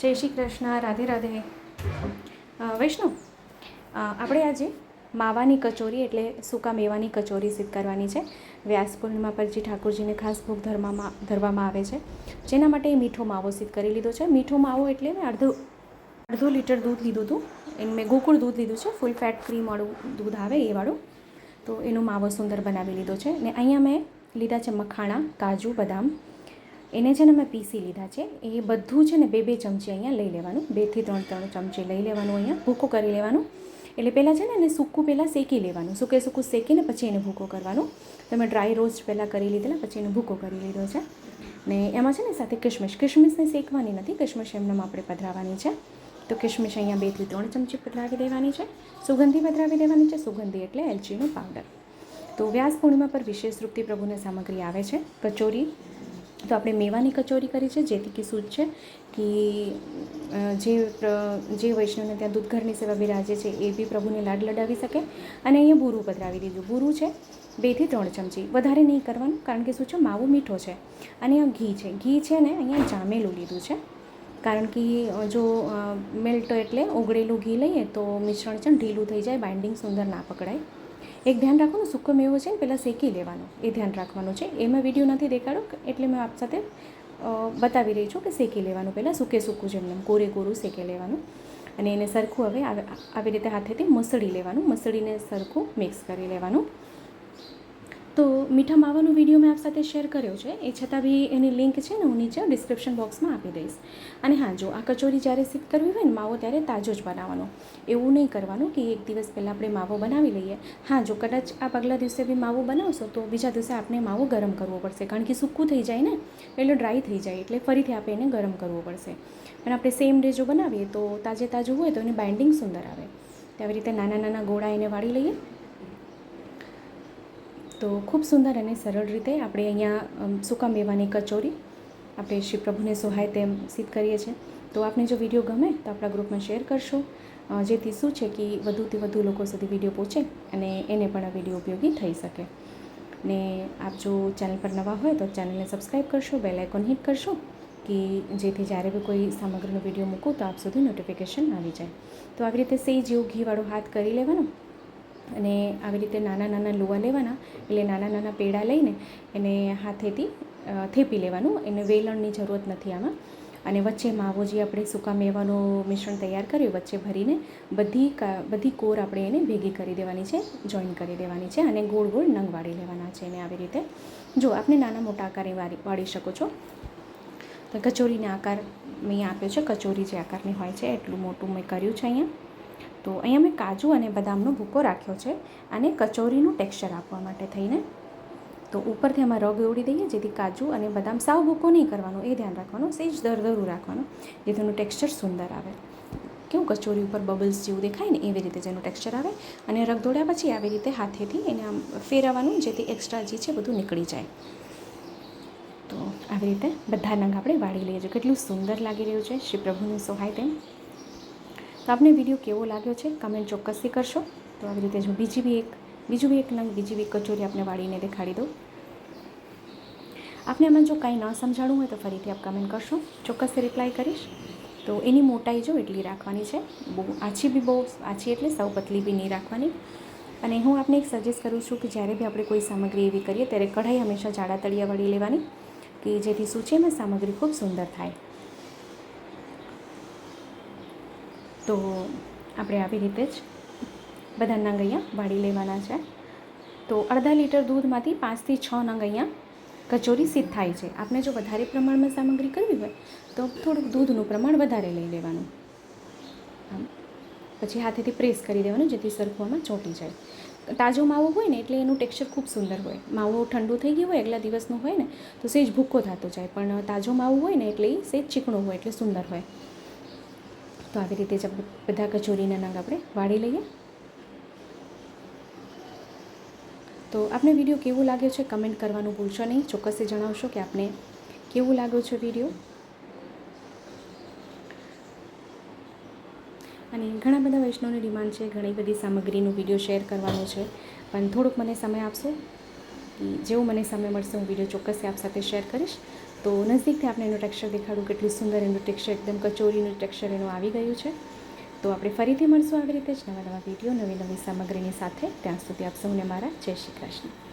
જય શ્રી કૃષ્ણ, રાધે રાધે. વૈષ્ણવ આપણે આજે માવાની કચોરી એટલે સૂકા મેવાની કચોરી સિદ્ધ કરવાની છે. વ્યાસ પૂર્ણિમા પર જે ઠાકોરજીને ખાસ ભોગ ધરવામાં ધરવામાં આવે છે. જેના માટે મીઠો માવો સિદ્ધ કરી લીધો છે. મીઠો માવો એટલે મેં અડધો અડધો લીટર દૂધ લીધું હતું. એને, મેં ગોકુળ દૂધ લીધું છે. ફૂલ ફેટ ક્રીમવાળું દૂધ આવે એ વાળું. તો એનો માવો સુંદર બનાવી લીધો છે. ને અહીંયા મેં લીધા છે મખાણા, કાજુ, બદામ એને છે ને મેં પીસી લીધા છે. એ બધું છે ને બે બે ચમચી અહીંયા લઈ લેવાનું. બેથી ત્રણ ત્રણ ચમચી લઈ લેવાનું અહીંયા. ભૂકો કરી લેવાનું. એટલે પહેલાં છે ને એને સૂકું પહેલાં શેકી લેવાનું. સૂકે સૂકું શેકીને પછી એને ભૂકો કરવાનું. તમે ડ્રાય રોસ્ટ પહેલાં કરી લીધેલા, પછી એને ભૂકો કરી લીધો છે. ને એમાં છે ને સાથે કિશમિશ કિશમિશને શેકવાની નથી. કિશમિશ એમને આપણે પધરાવવાની છે. તો કિશમિશ અહીંયા બેથી ત્રણ ચમચી પધરાવી દેવાની છે. સુગંધી પધરાવી દેવાની છે. સુગંધી એટલે એલચીનો પાવડર. તો વ્યાસ પૂર્ણિમા પર વિશેષ રૂપથી પ્રભુને સામગ્રી આવે છે. કચોરી તો આપણે મેવાની કચોરી કરી છે, જેથી કે શું છે કે જે જે વૈષ્ણવને ત્યાં દૂધઘરની સેવા બિરાજે છે, એ બી પ્રભુને લાડ લડાવી શકે. અને અહીંયા બુરું પધરાવી દીધું. બુરું છે બેથી ત્રણ ચમચી. વધારે નહીં કરવાનું, કારણ કે શું છે, માવો મીઠો છે. અને આ ઘી છે. ઘી છે ને અહીંયા જામેલું લીધું છે. કારણ કે જો મેલ્ટ એટલે ઓગળેલું ઘી લઈએ તો મિશ્રણ છે ઢીલું થઈ જાય, બાઇન્ડિંગ સુંદર ના પકડાય. એક ધ્યાન રાખવાનું, સૂકો મેવો છે ને પહેલાં શેકી લેવાનો. એ ધ્યાન રાખવાનું છે. એમાં વીડિયો નથી દેખાડો એટલે મેં આપ સાથે બતાવી રહી છું કે શેકી લેવાનું પહેલાં, સૂકે સૂકું જેમને એમ કોરે કોરું શેકી લેવાનું. અને એને સરખું હવે આવી રીતે હાથેથી મસળી લેવાનું. મસળીને સરખું મિક્સ કરી લેવાનું. તો મીઠા માવાનો વીડિયો મેં આપ સાથે શેર કર્યો છે. એ છતાં બી એની લિંક છે ને હું નીચે ડિસ્ક્રિપ્શન બોક્સમાં આપી દઈશ. અને હા, જો આ કચોરી જ્યારે સિદ્ધ કરવી હોય ને, માવો ત્યારે તાજો જ બનાવવાનો. એવું નહીં કરવાનું કે એક દિવસ પહેલાં આપણે માવો બનાવી લઈએ. હા, જો કદાચ આ પગલા દિવસે બી માવો બનાવશો, તો બીજા દિવસે આપણે માવો ગરમ કરવો પડશે. કારણ કે સૂકું થઈ જાય ને, એટલે ડ્રાય થઈ જાય, એટલે ફરીથી આપણે એને ગરમ કરવો પડશે. અને આપણે સેમ ડે જો બનાવીએ તો તાજે તાજું હોય તો એની બાઇન્ડિંગ સુંદર આવે. તો આવી રીતે નાના નાના ગોળા એને વાળી લઈએ. તો ખૂબ સુંદર અને સરળ રીતે આપણે અહીંયા સૂકા મેવાની કચોરી આપણે શ્રી પ્રભુને સોહાય તેમ સિદ્ધ કરીએ છીએ. તો આપને જો વીડિયો ગમે તો આપણા ગ્રુપમાં શેર કરશો. જેથી શું છે કે વધુથી વધુ લોકો સુધી વીડિયો પહોંચે અને એને પણ આ વીડિયો ઉપયોગી થઈ શકે. ને આપ જો ચેનલ પર નવા હોય તો ચેનલને સબસ્ક્રાઈબ કરશો, બેલ આઇકોન હિટ કરશો કે જેથી જ્યારે બી કોઈ સામગ્રીનો વીડિયો મૂકું તો આપ સુધી નોટિફિકેશન આવી જાય. તો આવી રીતે સેજ જેવું ઘીવાળો હાથ કરી લેવાનો. અને આવી રીતે નાના નાના લોવા લેવાના, એટલે નાના નાના પેડા લઈને એને હાથેથી થેપી લેવાનું. એને વેલણની જરૂરત નથી આમાં. અને વચ્ચે માવો જે આપણે સૂકા મેવાનું મિશ્રણ તૈયાર કર્યું, વચ્ચે ભરીને બધી બધી કોર આપણે એને ભેગી કરી દેવાની છે જોઈન કરી દેવાની છે અને ગોળ ગોળ નંગ વાળી લેવાના છે એને આવી રીતે. જો આપણે નાના મોટા આકારે વાળી વાળી શકો છો, તો કચોરીને આકાર મેં આપ્યો છે, કચોરી જે આકારની હોય છે, એટલું મોટું મેં કર્યું છે અહીંયા. તો અહીંયા મેં કાજુ અને બદામનો ભૂકો રાખ્યો છે અને કચોરીનું ટેક્સચર આપવા માટે થઈને. તો ઉપરથી એમાં રગ દોડી દઈએ, જેથી કાજુ અને બદામ સાવ ભૂકો નહીં કરવાનો, એ ધ્યાન રાખવાનું, સેજ દરદરું રાખવાનું, જેથી એનું ટેક્સચર સુંદર આવે. કેવું કચોરી ઉપર બબલ્સ જેવું દેખાય ને, એવી રીતે જેનું ટેક્સચર આવે. અને રગ દોડ્યા પછી આવી રીતે હાથેથી એને આમ ફેરવવાનું, જેથી એક્સ્ટ્રા જે છે બધું નીકળી જાય. તો આવી રીતે બધા નંગ આપણે વાળી લઈએ છીએ. કેટલું સુંદર લાગી રહ્યું છે. શ્રી પ્રભુની સહાય તેમ. તો આપને વીડિયો કેવો લાગ્યો છે? કમેન્ટ ચોક્કસથી કરશો. તો આવી રીતે જો બીજી બી એક, બીજું બી એક નંગ બીજી બી કચોરી આપને વાળીને દેખાડી દઉં. આપને એમાં જો કાંઈ ન સમજાણું હોય તો ફરીથી આપ કમેન્ટ કરશો. ચોક્કસથી રિપ્લાય કરીશ. તો એની મોટાઈ જો એટલી રાખવાની છે. બહુ આછી બી બહુ આછી એટલે સૌ પતલી બી નહીં રાખવાની. અને હું આપને એક સજેસ્ટ કરું છું કે જ્યારે બી આપણે કોઈ સામગ્રી એવી કરીએ, ત્યારે કઢાઈ હંમેશા જાડા તળિયાવાળી લેવાની, કે જેથી શું છે સામગ્રી ખૂબ સુંદર થાય. તો આપણે આવી રીતે જ બધા અહીંયા વાળી લેવાના છે. તો અડધા લીટર દૂધમાંથી પાંચથી છ નંગ અહીંયા કચોરી સિદ્ધ થાય છે. આપણે જો વધારે પ્રમાણમાં સામગ્રી કરવી હોય, તો થોડુંક દૂધનું પ્રમાણ વધારે લઈ લેવાનું. આમ, પછી હાથેથી પ્રેસ કરી દેવાનું, જેથી સરખવામાં ચોંટી જાય. તાજો માવો હોય ને, એટલે એનું ટેક્સચર ખૂબ સુંદર હોય. માવો ઠંડુ થઈ ગયું હોય આગલા દિવસનો હોય ને, તો સેજ ભૂક્કો થતો જાય. પણ તાજો માવો હોય ને, એટલે એ સેજ ચીકણો હોય, એટલે સુંદર હોય. તો આવી રીતે જ બધા કચોરીના નંગ આપણે વાળી લઈએ. તો આપને વીડિયો કેવો લાગ્યો છે કમેન્ટ કરવાનું ભૂલશો નહીં. ચોક્કસથી જણાવશો કે આપને કેવું લાગ્યો છે વીડિયો. અને ઘણા બધા વૈષ્ણવની ડિમાન્ડ છે, ઘણી બધી સામગ્રીનું વીડિયો શેર કરવાનો છે. પણ થોડુંક મને સમય આપશો? જેવો મને સમય મળશે, હું વીડિયો ચોક્કસથી આપ સાથે શેર કરીશ. તો નજીકથી આપણે એનું ટેક્સચર દેખાડું, કેટલું સુંદર એનું ટેક્સચર એકદમ કચોરીનું ટેક્સચર એનું આવી ગયું છે. તો આપણે ફરીથી મળશું આવી રીતે જ નવા નવા વીડિયો નવી નવી સામગ્રીની સાથે. ત્યાં સુધી આપ સૌને મારા જય શ્રી કૃષ્ણ.